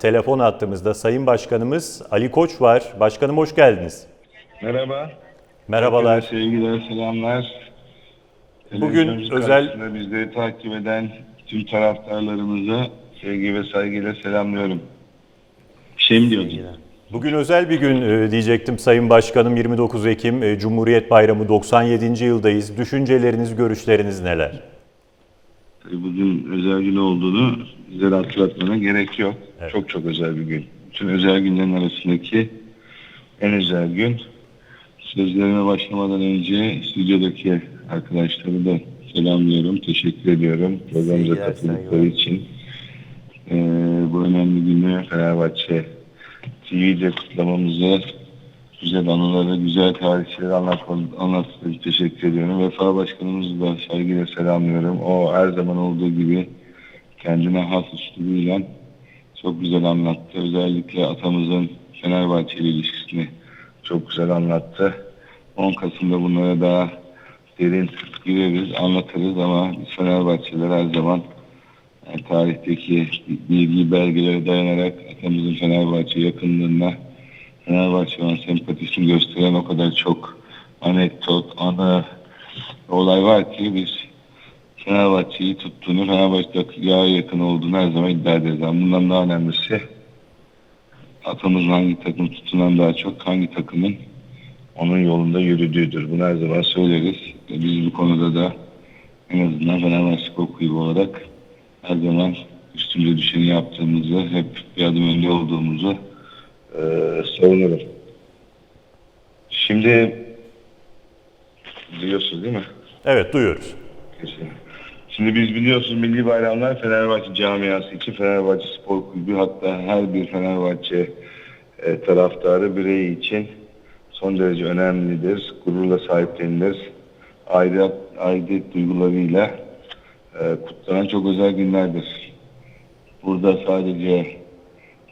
Telefon attığımızda Sayın Başkanımız Ali Koç var. Başkanım hoş geldiniz. Merhaba. Merhabalar. Herkese Sevgiler, selamlar. Bugün özel- bizleri takip eden tüm taraftarlarımıza sevgi ve saygıyla selamlıyorum. Bir şey mi diyordun? Bugün özel bir gün e, diyecektim Sayın Başkanım 29 Ekim e, Cumhuriyet Bayramı 97. yıldayız. Düşünceleriniz, görüşleriniz neler? Bugün özel gün olduğunu bizlere hatırlatmana gerek yok. Çok çok özel bir gün. Bütün özel günlerin arasındaki en özel gün. Sözlerime başlamadan önce stüdyodaki arkadaşları da selamlıyorum. Teşekkür ediyorum programımıza katıldıkları için. Ee, bu önemli günü Fenerbahçe TV'de kutlamamızı güzel anıları, güzel tarihçileri anlattığı için teşekkür ediyorum. Vefa Başkanımızı da saygıyla selamlıyorum. O her zaman olduğu gibi kendine has üslubuyla çok güzel anlattı. Özellikle atamızın Fenerbahçe ile ilişkisini çok güzel anlattı. 10 Kasım'da bunlara daha derin gireriz, anlatırız ama biz Fenerbahçeliler her zaman yani tarihteki bilgi belgelere dayanarak atamızın Fenerbahçe yakınlığına Fenerbahçe olan sempatisini gösteren o kadar çok anekdot, ana olay var ki biz Fenerbahçe'yi tuttuğunu, Fenerbahçe'ye yakın olduğunu her zaman iddia ederiz. Ama bundan daha önemlisi atamızın hangi takım tutunan daha çok hangi takımın onun yolunda yürüdüğüdür. Bunu her zaman söyleriz. Ve Biz bu konuda da en azından Fenerbahçe Kulübü olarak her zaman üstümüze düşeni yaptığımızı, hep bir adım önde olduğumuzu eee savunurum. Şimdi biliyorsunuz değil mi? Evet duyuyoruz. Kesin. Şimdi biz biliyorsunuz milli bayramlar Fenerbahçe camiası için Fenerbahçe Spor Kulübü hatta her bir Fenerbahçe e, taraftarı bireyi için son derece önemlidir. Gururla sahiplenilir. Aidiyet, aidiyet duygularıyla e, kutlanan çok özel günlerdir. Burada sadece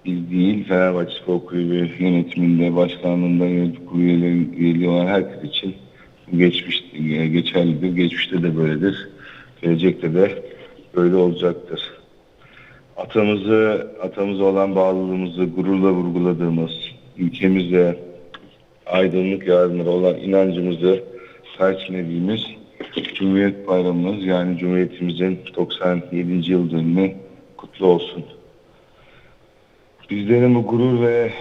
biz değil Fenerbahçe Spor Kulübü yönetiminde, başkanlığında, yönetim kurulu üyeliği olan herkes için geçmiş, e, geçerlidir. Geçmişte de böyledir. Gelecekte de böyle olacaktır. Atamızı, atamıza olan bağlılığımızı gururla vurguladığımız, ülkemize aydınlık yarınlara olan inancımızı perçinlediğimiz Cumhuriyet Bayramımız yani Cumhuriyetimizin 97. yıl dönümü kutlu olsun. Bizlerin bu gurur ve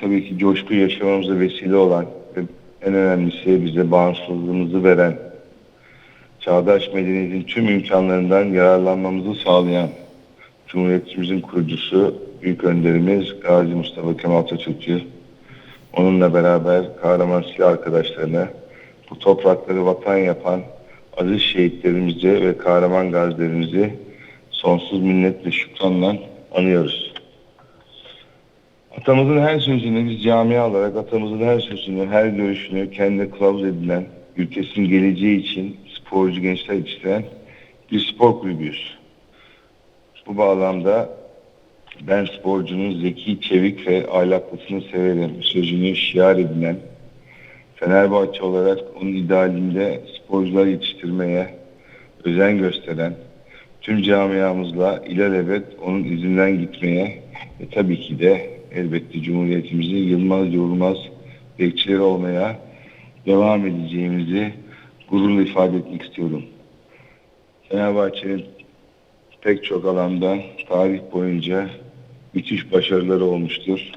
tabii ki coşku yaşamamıza vesile olan ve en önemlisi bize bağımsızlığımızı veren çağdaş medeniyetin tüm imkanlarından yararlanmamızı sağlayan Cumhuriyetimizin kurucusu Büyük Önderimiz Gazi Mustafa Kemal Atatürk'ü onunla beraber kahraman silah arkadaşlarına bu toprakları vatan yapan aziz şehitlerimize ve kahraman gazilerimizi sonsuz minnet ve şükranla anıyoruz. Atamızın her sözünü biz camia olarak atamızın her sözünü, her görüşünü kendine kılavuz edilen, ülkesinin geleceği için sporcu gençler yetiştiren bir spor kulübüyüz. Bu bağlamda ben sporcunun zeki, çevik ve ahlaklısını severim sözünü şiar edinen, Fenerbahçe olarak onun idealinde sporcular yetiştirmeye özen gösteren, tüm camiamızla ilelebet onun izinden gitmeye ve tabii ki de elbette Cumhuriyetimizin yılmaz yorulmaz bekçileri olmaya devam edeceğimizi gururla ifade etmek istiyorum. Fenerbahçe'nin pek çok alanda tarih boyunca müthiş başarıları olmuştur.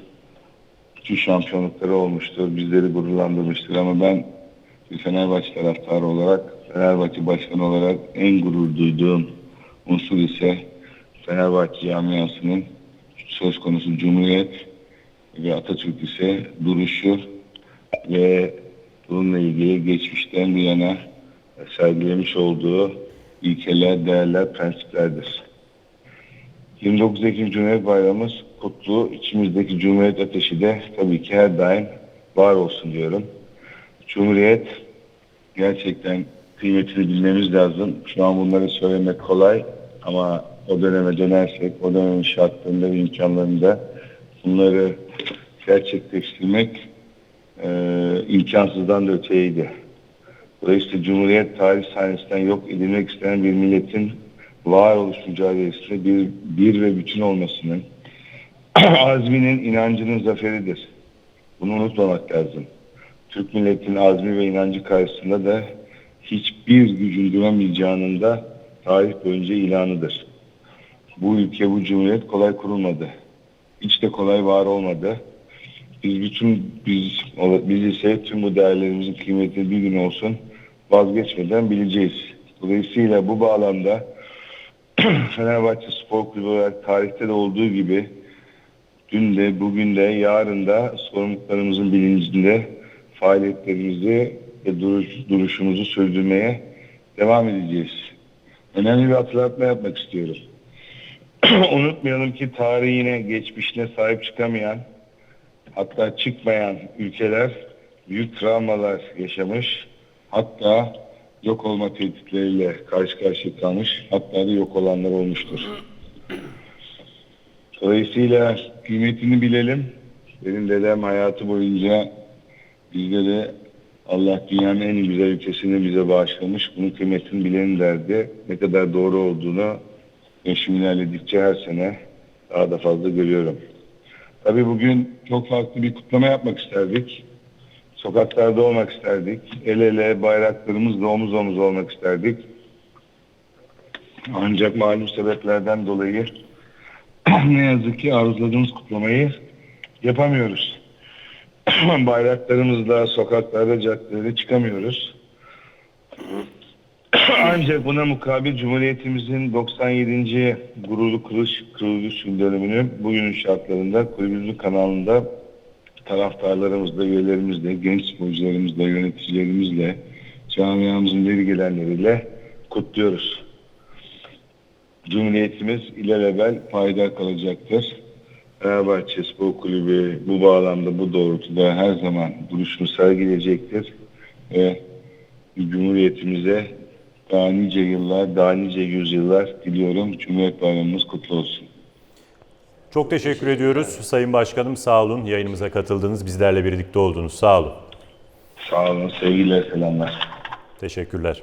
Müthiş şampiyonlukları olmuştur. Bizleri gururlandırmıştır ama ben bir Fenerbahçe taraftarı olarak, Fenerbahçe başkanı olarak en gurur duyduğum unsur ise Fenerbahçe camiasının söz konusu Cumhuriyet ve Atatürk ise duruşu ve bununla ilgili geçmişten bu yana sergilemiş olduğu ilkeler, değerler, prensiplerdir. 29 Ekim Cumhuriyet Bayramımız kutlu. İçimizdeki Cumhuriyet ateşi de tabii ki her daim var olsun diyorum. Cumhuriyet gerçekten kıymetini bilmemiz lazım. Şu an bunları söylemek kolay ama o döneme dönersek, o dönemin şartlarında ve imkanlarında bunları gerçekleştirmek e, imkansızdan da öteydi. Dolayısıyla Cumhuriyet tarih sahnesinden yok edilmek istenen bir milletin varoluş mücadelesinde bir, bir ve bütün olmasının azminin, inancının zaferidir. Bunu unutmamak lazım. Türk milletinin azmi ve inancı karşısında da hiçbir gücün duramayacağının da tarih boyunca ilanıdır. Bu ülke, bu cumhuriyet kolay kurulmadı. Hiç de kolay var olmadı. Biz bütün biz, biz ise tüm bu değerlerimizin kıymetini bir gün olsun vazgeçmeden bileceğiz. Dolayısıyla bu bağlamda Fenerbahçe Spor Kulübü olarak tarihte de olduğu gibi dün de bugün de yarın da sorumluluklarımızın bilincinde faaliyetlerimizi ve duruş, duruşumuzu sürdürmeye devam edeceğiz. Önemli bir hatırlatma yapmak istiyorum. Unutmayalım ki tarihine, geçmişine sahip çıkamayan, hatta çıkmayan ülkeler büyük travmalar yaşamış, hatta yok olma tehditleriyle karşı karşıya kalmış, hatta da yok olanlar olmuştur. Dolayısıyla kıymetini bilelim. Benim dedem hayatı boyunca bizlere Allah dünyanın en güzel ülkesini bize bağışlamış. Bunun kıymetini bilelim derdi. Ne kadar doğru olduğunu yaşım ilerledikçe her sene daha da fazla görüyorum. Tabii bugün çok farklı bir kutlama yapmak isterdik. Sokaklarda olmak isterdik. El ele bayraklarımızla omuz omuz olmak isterdik. Ancak malum sebeplerden dolayı ne yazık ki arzuladığımız kutlamayı yapamıyoruz. Bayraklarımızla sokaklarda, caddelerde çıkamıyoruz. Ancak buna mukabil Cumhuriyetimizin 97. gururlu kuruluş yıl dönümünü bugünün şartlarında kulübümüzün kanalında taraftarlarımızla, üyelerimizle, genç sporcularımızla, yöneticilerimizle, camiamızın ileri gelenleriyle kutluyoruz. Cumhuriyetimiz ilelebel payidar kalacaktır. Fenerbahçe Spor Kulübü bu bağlamda, bu doğrultuda her zaman duruşunu sergileyecektir. Ve Cumhuriyetimize daha nice yıllar, daha nice yüzyıllar diliyorum. Cumhuriyet Bayramımız kutlu olsun. Çok teşekkür ediyoruz. Sayın Başkanım sağ olun. Yayınımıza katıldınız. Bizlerle birlikte oldunuz. Sağ olun. Sağ olun, sevgiler, selamlar. Teşekkürler.